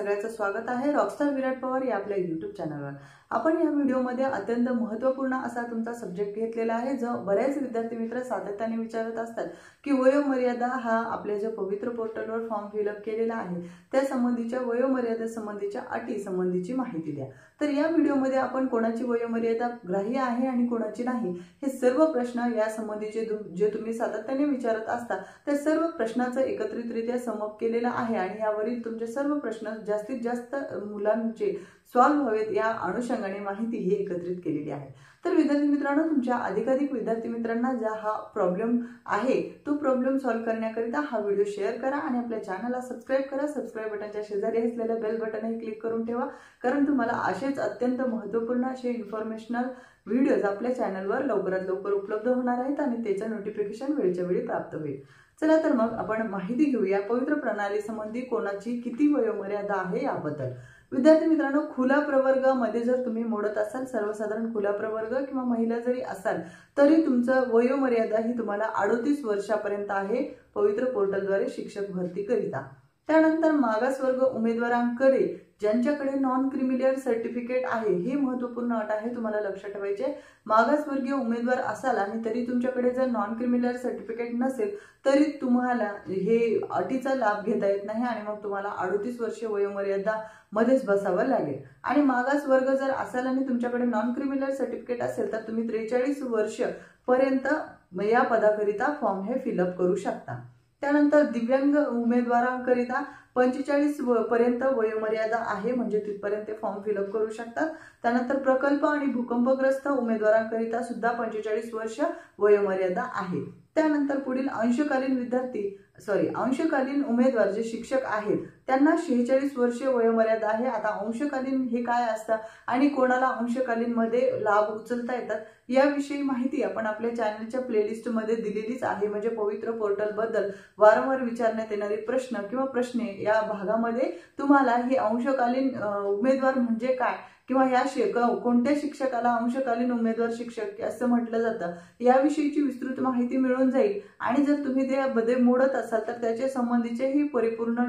सगळ्याचं स्वागत आहे. रॉकस्टार विराट पवार या आपल्या युट्यूब चॅनलवर आपण या व्हिडिओमध्ये अत्यंत महत्त्वपूर्ण असा तुमचा सब्जेक्ट घेतलेला आहे जो बऱ्याच विद्यार्थी मित्र सातत्याने विचारत असतात की वयोमर्यादा हा आपल्या ज्या पवित्र पोर्टलवर फॉर्म फिलअप केलेला आहे त्या संबंधीच्या वयोमर्यादा संबंधीच्या अटी संबंधीची माहिती द्या. तर या व्हिडिओमध्ये आपण कोणाची वयोमर्यादा ग्राह्य आहे आणि कोणाची नाही हे सर्व प्रश्न या संबंधीचे जे तुम्ही सातत्याने विचारत असता त्या सर्व प्रश्नाचं एकत्रितरित्या समप केलेलं आहे आणि यावरील तुमचे सर्व प्रश्न जास्तीत जास्त मुलांचे सॉल्व्ह व्हावेत या अनुषंगाने माहिती ही एकत्रित केलेली आहे. तर विद्यार्थी मित्रांनो तुमच्या अधिकाधिक विद्यार्थी मित्रांना ज्या हा प्रॉब्लेम आहे तो प्रॉब्लेम सॉल्व्ह करण्याकरिता हा व्हिडिओ शेअर करा आणि आपल्या चॅनलला सबस्क्राईब करा. सबस्क्राईब बटनच्या शेजारी असलेल्या बेल बटनही क्लिक करून ठेवा. कारण तुम्हाला असेच अत्यंत महत्त्वपूर्ण असे इन्फॉर्मेशनल व्हिडिओज आपल्या चॅनलवर लवकरात लवकर उपलब्ध होणार आहेत आणि त्याचं नोटिफिकेशन वेळच्या वेळी प्राप्त होईल. चला तर मग आपण माहिती घेऊया. पवित्र प्रणाली संबंधी कोणाची किती वयोमर्यादा आहे याबद्दल. विद्यार्थी मित्रांनो खुला प्रवर्गामध्ये जर तुम्ही मोडत असाल सर्वसाधारण खुला प्रवर्ग किंवा महिला जरी असाल तरी तुमचं वयोमर्यादा ही तुम्हाला अडोतीस वर्षापर्यंत आहे. पवित्र पोर्टलद्वारे शिक्षक भरती करिता. त्यानंतर मागासवर्ग उमेदवारांकडे ज्यांच्याकडे नॉन क्रिमिलियर सर्टिफिकेट आहे हे महत्त्वपूर्ण अट आहे तुम्हाला लक्षात ठेवायचे मागासवर्गीय उमेदवार असाल आणि तरी तुमच्याकडे जर नॉन क्रिमिलियर सर्टिफिकेट नसेल तरी तुम्हाला हे अटीचा लाभ घेता येत नाही आणि मग तुम्हाला अडोतीस वर्ष वयोमर्यादा मध्येच बसावं लागेल. आणि मागास वर्ग जर असाल आणि तुमच्याकडे नॉन क्रिमिलियर सर्टिफिकेट असेल तर तुम्ही त्रेचाळीस वर्ष पर्यंत या पदाकरिता फॉर्म हे फिलअप करू शकता. त्यानंतर दिव्यांग उमेदवारांकरिता पंचेचाळीस पर्यंत वयोमर्यादा आहे म्हणजे तिथपर्यंत ते फॉर्म फिलअप करू शकतात. त्यानंतर प्रकल्प आणि भूकंपग्रस्त उमेदवारांकरिता सुद्धा पंचेचाळीस वर्ष वयोमर्यादा आहे. त्यानंतर पुढील अंशकालीन विद्यार्थी सॉरी अंशकालीन उमेदवार जे शिक्षक आहेत त्यांना शेहेचाळीस वर्षे वयोमर्यादा आहे. आता अंशकालीन हे काय असतं? आणि कोणाला अंशकालीन मध्ये लाभ उचलता येतात? याविषयी माहिती आपण आपल्या चॅनलच्या प्लेलिस्टमध्ये दिलेलीच आहे. म्हणजे पवित्र पोर्टलबद्दल वारंवार विचारण्यात येणारे प्रश्न किंवा प्रश्ने या भागामध्ये तुम्हाला हे अंशकालीन उमेदवार म्हणजे काय? किंवा या शेक कोणत्या शिक्षकाला अंशकालीन उमेदवार शिक्षक असं म्हटलं जातं याविषयीची विस्तृत माहिती मिळून जाईल. आणि जर तुम्ही त्यामध्ये मोडत असाल तर त्याच्या संबंधीचेही परिपूर्ण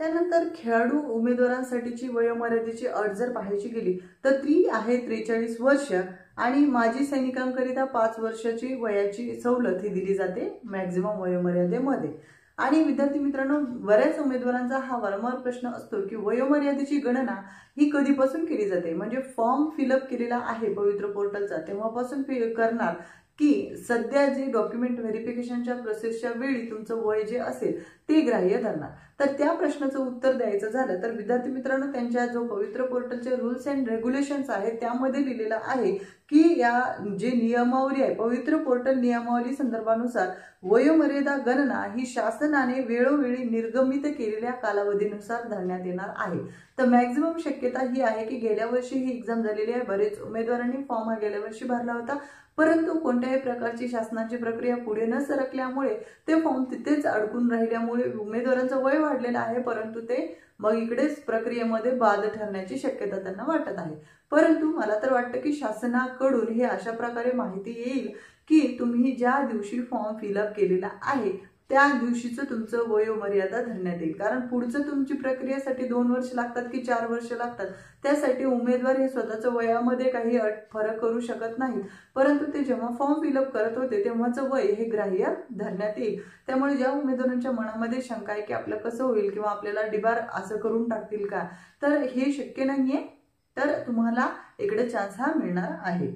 त्यानंतर खेळाडू उमेदवारांसाठीची वयोमर्यादेची अट जर पाहायची गेली तर ती आहे त्रेचाळीस वर्ष आणि माजी सैनिकांकरिता पाच वर्षाची वयाची सवलत ही दिली जाते मॅक्झिमम वयोमर्यादेमध्ये. आणि विद्यार्थी मित्रांनो बऱ्याच उमेदवारांचा हा वारंवार प्रश्न असतो की वयोमर्यादेची गणना ही कधीपासून केली जाते? म्हणजे फॉर्म फिलअप केलेला आहे पवित्र पोर्टलचा तेव्हापासून करणार की सध्या जे डॉक्युमेंट व्हेरिफिकेशनच्या प्रोसेसच्या वेळी तुमचं वय जे असेल ते ग्राह्य धरणार. तर त्या प्रश्नाचं उत्तर द्यायचं झालं तर विद्यार्थी मित्रांनो त्यांच्या जो पवित्र पोर्टलचे रूल्स अँड रेग्युलेशन्स आहेत त्यामध्ये लिहिलेलं आहे की या जे नियमावली आहे पवित्र पोर्टल नियमावली संदर्भानुसार वयोमर्यादा गणना ही शासनाने वेळोवेळी निर्गमित केलेल्या कालावधीनुसार धरण्यात येणार आहे. तर मॅक्झिमम शक्यता ही आहे की गेल्या वर्षी ही एक्झाम झालेली आहे. बरेच उमेदवारांनी फॉर्म हा गेल्या वर्षी भरला होता. परंतु कोणत्याही प्रकारची शासनाची प्रक्रिया पुढे न सरकल्यामुळे ते फॉर्म तिथेच अडकून राहिल्यामुळे उमेदवारांचं वय वाढलेलं आहे परंतु ते मग इकडेच प्रक्रियेमध्ये बाद ठरण्याची शक्यता त्यांना वाटत आहे. परंतु मला तर वाटतं की शासनाकडून हे अशा प्रकारे माहिती येईल की तुम्ही ज्या दिवशी फॉर्म फिलअप केलेला आहे त्या दिवशीचं तुमचं वयोमर्यादा धरण्यात येईल. कारण पुढचं तुमची प्रक्रियेसाठी दोन वर्ष लागतात की चार वर्ष लागतात? त्यासाठी उमेदवार हे स्वतःच्या वयामध्ये काही अट फरक करू शकत नाही परंतु ते जेव्हा फॉर्म फिलअप करत होते तेव्हाचं वय हे ग्राह्य धरण्यात येईल. त्यामुळे ज्या उमेदवारांच्या मनामध्ये शंका आहे की आपलं कसं होईल किंवा आपल्याला डिबार असं करून टाकतील का तर हे शक्य नाहीये. तर तुम्हाला इकडे चान्स हा मिळणार आहे.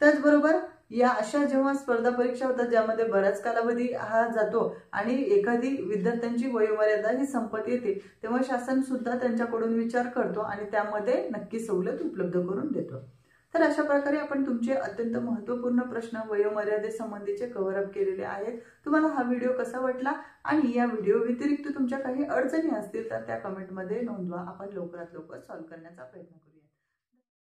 त्याचबरोबर या अशा जेव्हा स्पर्धा परीक्षा होतात ज्यामध्ये बराच कालावधी हा जातो आणि एखादी विद्यार्थ्यांची वयोमर्यादा ही संपत येते तेव्हा शासन सुद्धा त्यांच्याकडून विचार करतो आणि त्यामध्ये नक्की सवलत उपलब्ध करून देतो. तर अशा प्रकारे आपण तुमचे अत्यंत महत्त्वपूर्ण प्रश्न वयोमर्यादेसंबंधीचे कव्हरअप कव्हर अप केलेले आहेत. तुम्हाला हा व्हिडिओ कसा वाटला आणि या व्हिडिओ व्यतिरिक्त तुमच्या काही अडचणी असतील तर त्या कमेंटमध्ये नोंदवा. आपण लवकरात लवकर सॉल्व्ह करण्याचा प्रयत्न करू.